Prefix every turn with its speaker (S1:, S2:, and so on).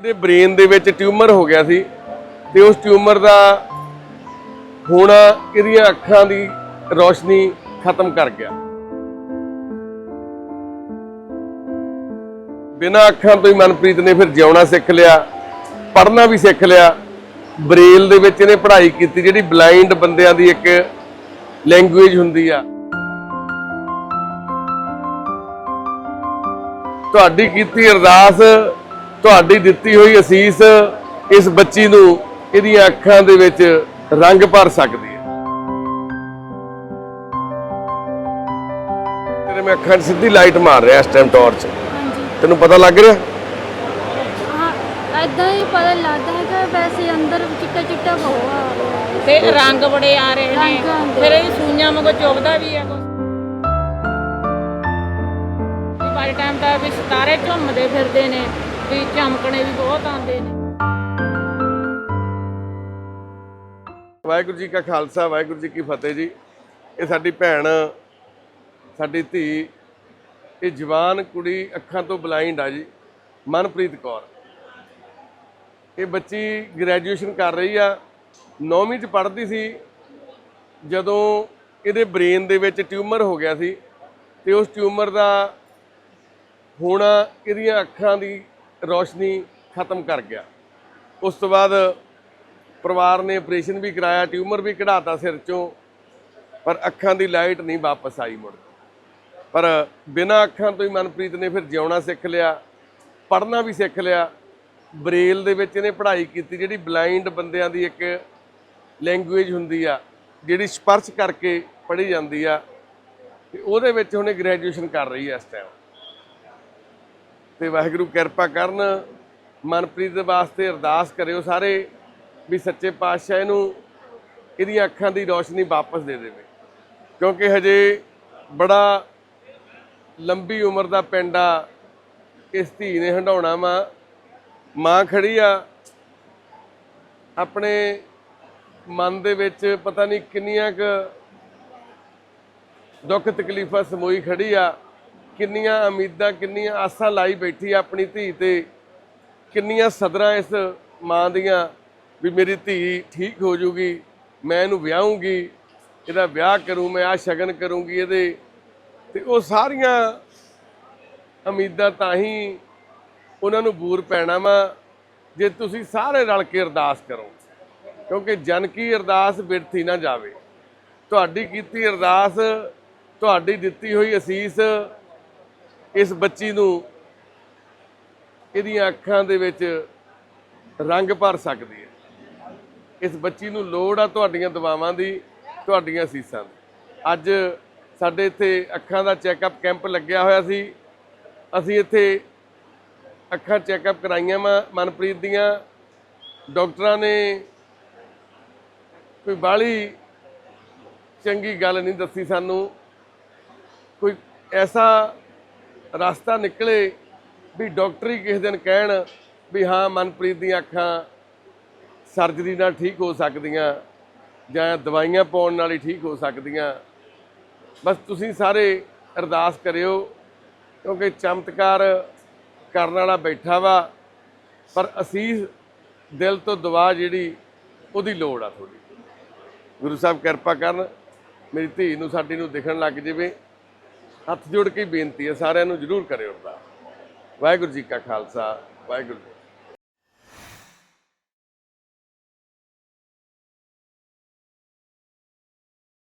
S1: ਇਹਦੇ ਬ੍ਰੇਨ ਦੇ ਵਿੱਚ ਟਿਊਮਰ ਹੋ ਗਿਆ ਸੀ ਤੇ ਉਸ ਟਿਊਮਰ ਦਾ ਹੁਣ ਇਹਦੀਆਂ ਅੱਖਾਂ ਦੀ ਰੋਸ਼ਨੀ ਖਤਮ ਕਰ ਗਿਆ। ਬਿਨਾਂ ਅੱਖਾਂ ਤੋਂ ਹੀ ਮਨਪ੍ਰੀਤ ਨੇ ਫਿਰ ਜਿਉਣਾ ਸਿੱਖ ਲਿਆ, ਪੜ੍ਹਨਾ ਵੀ ਸਿੱਖ ਲਿਆ। ਬ੍ਰੇਲ ਦੇ ਵਿੱਚ ਇਹਨੇ ਪੜ੍ਹਾਈ ਕੀਤੀ ਜਿਹੜੀ ਬਲਾਈਂਡ ਬੰਦਿਆਂ ਦੀ ਇੱਕ ਲੈਂਗੁਏਜ ਹੁੰਦੀ ਆ। ਤੁਹਾਡੀ ਕੀਤੀ ਅਰਦਾਸ ਤੁਹਾਡੀ ਦਿੱਤੀ ਹੋਈ ਅਸੀਸ ਇਸ ਬੱਚੀ ਨੂੰ ਇਹਦੀਆਂ ਅੱਖਾਂ ਦੇ ਵਿੱਚ ਰੰਗ ਭਰ ਸਕਦੀ ਹੈ। ਤੇਰੇ ਮੈਂ ਅੱਖਾਂ 'ਚ ਸਿੱਧੀ ਲਾਈਟ ਮਾਰ ਰਿਹਾ ਇਸ ਟਾਈਮ ਟਾਰਚ
S2: ਹਾਂਜੀ।
S1: ਤੈਨੂੰ ਪਤਾ ਲੱਗ ਰਿਹਾ?
S2: ਹਾਂ ਐਦਾਂ ਹੀ ਪਤਾ ਲੱਗਦਾ ਹੈ ਕਿ ਵੈਸੇ ਅੰਦਰ ਚਿੱਟਾ ਚਿੱਟਾ ਬਹੁਤ ਆ ਰਿਹਾ ਹੈ।
S3: ਤੇ ਰੰਗ ਬੜੇ ਆ ਰਹੇ ਨੇ। ਫਿਰ ਇਹ ਸੂਈਆਂ ਵਾਂਗੂ ਚੁੱਭਦਾ ਵੀ ਵੀ ਬਾਈ ਟਾਈਮ ਤਾਂ ਵੀ ਸਿਤਾਰੇ ਝੁੰਮਦੇ ਫਿਰਦੇ ਨੇ। ਵੀ ਚਮਕਣੇ ਵੀ ਬਹੁਤ ਆਉਂਦੇ ਨੇ।
S1: ਵਾਹਿਗੁਰੂ ਜੀ ਕਾ ਖਾਲਸਾ, ਵਾਹਿਗੁਰੂ ਜੀ ਕੀ ਫਤਿਹ ਜੀ। ਇਹ ਸਾਡੀ ਭੈਣ, ਸਾਡੀ ਧੀ, ਇਹ ਜਵਾਨ ਕੁੜੀ ਅੱਖਾਂ ਤੋਂ ਬਲਾਈਂਡ ਆ ਜੀ, ਮਨਪ੍ਰੀਤ ਕੌਰ। ਇਹ ਬੱਚੀ ਗ੍ਰੈਜੂਏਸ਼ਨ ਕਰ ਰਹੀ ਆ 9ਵੀਂ ਚ ਪੜ੍ਹਦੀ ਸੀ, ਜਦੋਂ ਇਹਦੇ ਬ੍ਰੇਨ ਦੇ ਵਿੱਚ ਟਿਊਮਰ ਹੋ ਗਿਆ ਸੀ, ਤੇ ਉਸ ਟਿਊਮਰ ਦਾ ਹੋਣਾ ਇਹਦੀਆਂ ਅੱਖਾਂ ਦੀ ਰੋਸ਼ਨੀ ਖਤਮ ਕਰ ਗਿਆ। ਉਸ ਤੋਂ ਬਾਅਦ ਪਰਿਵਾਰ ਨੇ ਆਪਰੇਸ਼ਨ ਵੀ ਕਰਾਇਆ, ਟਿਊਮਰ ਵੀ ਕਢਾਤਾ ਸਿਰ ਚੋਂ, ਪਰ ਅੱਖਾਂ ਦੀ ਲਾਈਟ ਨਹੀਂ ਵਾਪਸ ਆਈ ਮੁੜ ਪਰ ਬਿਨਾਂ ਅੱਖਾਂ ਤੋਂ ਹੀ ਮਨਪ੍ਰੀਤ ਨੇ ਫਿਰ ਜਿਉਣਾ ਸਿੱਖ ਲਿਆ, ਪੜ੍ਹਨਾ ਵੀ ਸਿੱਖ ਲਿਆ। ਬਰੇਲ ਦੇ ਵਿੱਚ ਇਹਨੇ ਪੜ੍ਹਾਈ ਕੀਤੀ, ਜਿਹੜੀ ਬਲਾਈਂਡ ਬੰਦਿਆਂ ਦੀ ਇੱਕ ਲੈਂਗੁਏਜ ਹੁੰਦੀ ਆ, ਜਿਹੜੀ ਸਪਰਸ਼ ਕਰਕੇ ਪੜ੍ਹੀ ਜਾਂਦੀ ਆ, ਤੇ ਉਹਦੇ ਵਿੱਚ ਉਹਨੇ ਗ੍ਰੈਜੂਏਸ਼ਨ ਕਰ ਰਹੀ ਆ ਇਸ ਟਾਈਮ ਤੇ ਵਾਹਿਗੁਰੂ ਕਿਰਪਾ ਕਰਨ, ਮਨਪ੍ਰੀਤ ਦੇ ਵਾਸਤੇ ਅਰਦਾਸ ਕਰਿਓ ਸਾਰੇ ਵੀ ਸੱਚੇ ਪਾਤਸ਼ਾਹ ਇਹਨੂੰ ਇਹਦੀਆਂ ਅੱਖਾਂ ਦੀ ਰੋਸ਼ਨੀ ਵਾਪਸ ਦੇ ਦੇਵੇ। ਕਿਉਂਕਿ ਹਜੇ ਬੜਾ ਲੰਬੀ ਉਮਰ ਦਾ ਪਿੰਡ ਆ, ਇਸ ਧੀ ਨੇ ਹੰਡਾਉਣਾ ਵਾ। ਮਾਂ ਖੜੀ ਆ, ਆਪਣੇ ਮਨ ਦੇ ਵਿੱਚ ਪਤਾ ਨਹੀਂ ਕਿੰਨੀਆਂ ਕੁ ਦੁੱਖ ਤਕਲੀਫਾਂ ਸਮੋਈ ਖੜੀ ਆ। ਕਿੰਨੀਆਂ ਉਮੀਦਾਂ, ਕਿੰਨੀਆਂ ਆਸਾਂ ਲਾਈ ਬੈਠੀ ਆਪਣੀ ਧੀ ਤੇ ਕਿੰਨੀਆਂ ਸਦਰਾਂ ਇਸ ਮਾਂ ਦੀਆਂ ਵੀ ਮੇਰੀ ਧੀ ਠੀਕ ਹੋ ਜੂਗੀ, ਮੈਂ ਇਹਨੂੰ ਵਿਆਹੂੰਗੀ, ਇਹਦਾ ਵਿਆਹ ਕਰੂੰ, ਮੈਂ ਆ ਸ਼ਗਨ ਕਰੂੰਗੀ ਇਹਦੇ ਤੇ ਉਹ ਸਾਰੀਆਂ ਉਮੀਦਾਂ ਤਾਂ ਹੀ ਉਹਨਾਂ ਨੂੰ ਬੂਰ ਪੈਣਾ ਵਾ ਜੇ ਤੁਸੀਂ ਸਾਰੇ ਰਲ ਕੇ ਅਰਦਾਸ ਕਰੋ। ਕਿਉਂਕਿ ਜਨ ਕੀ ਅਰਦਾਸ ਬਿਰਥੀ ਨਾ ਜਾਵੇ। ਤੁਹਾਡੀ ਕੀਤੀ ਅਰਦਾਸ, ਤੁਹਾਡੀ ਦਿੱਤੀ ਹੋਈ ਅਸੀਸ ਇਸ ਬੱਚੀ ਨੂੰ ਇਹਦੀਆਂ ਅੱਖਾਂ ਦੇ ਵਿੱਚ ਰੰਗ ਭਰ ਸਕਦੀ ਹੈ। ਇਸ ਬੱਚੀ ਨੂੰ ਲੋੜ ਆ ਤੁਹਾਡੀਆਂ ਦਵਾਵਾਂ ਦੀ, ਤੁਹਾਡੀਆਂ ਅਸੀਸਾਂ ਦੀ। ਅੱਜ ਸਾਡੇ ਇੱਥੇ ਅੱਖਾਂ ਦਾ ਚੈੱਕਅਪ ਕੈਂਪ ਲੱਗਿਆ ਹੋਇਆ ਸੀ। ਅਸੀਂ ਇੱਥੇ ਅੱਖਾਂ ਚੈੱਕਅਪ ਕਰਾਈਆਂ ਵਾ ਮਨਪ੍ਰੀਤ ਦੀਆਂ। ਡਾਕਟਰਾਂ ਨੇ ਕੋਈ ਬਾਹਲੀ ਚੰਗੀ ਗੱਲ ਨਹੀਂ ਦੱਸੀ ਸਾਨੂੰ। ਕੋਈ ਐਸਾ ਰਸਤਾ ਨਿਕਲੇ ਵੀ ਡਾਕਟਰ ਹੀ ਕਿਸੇ ਦਿਨ ਕਹਿਣ ਵੀ ਹਾਂ, ਮਨਪ੍ਰੀਤ ਦੀਆਂ ਅੱਖਾਂ ਸਰਜਰੀ ਨਾਲ ਠੀਕ ਹੋ ਸਕਦੀਆਂ ਜਾਂ ਦਵਾਈਆਂ ਪਾਉਣ ਨਾਲ ਹੀ ਠੀਕ ਹੋ ਸਕਦੀਆਂ। ਬਸ ਤੁਸੀਂ ਸਾਰੇ ਅਰਦਾਸ ਕਰਿਓ, ਕਿਉਂਕਿ ਚਮਤਕਾਰ ਕਰਨ ਵਾਲਾ ਬੈਠਾ ਵਾ, ਪਰ ਅਸੀਸ ਦਿਲ ਤੋਂ ਦੁਆ ਜਿਹੜੀ, ਉਹਦੀ ਲੋੜ ਆ ਥੋੜੀ ਗੁਰੂ ਸਾਹਿਬ ਕਿਰਪਾ ਕਰਨ, ਮੇਰੀ ਧੀ ਨੂੰ, ਸਾਡੀ ਨੂੰ ਦਿਖਣ ਲੱਗ ਜਾਵੇ। ਹੱਥ ਜੋੜ ਕੇ ਬੇਨਤੀ ਹੈ, ਸਾਰਿਆਂ ਨੂੰ ਜਰੂਰ ਕਰਿਓ ਅਰਦਾਸ। ਵਾਹਿਗੁਰੂ ਜੀ ਕਾ ਖਾਲਸਾ, ਵਾਹਿਗੁਰੂ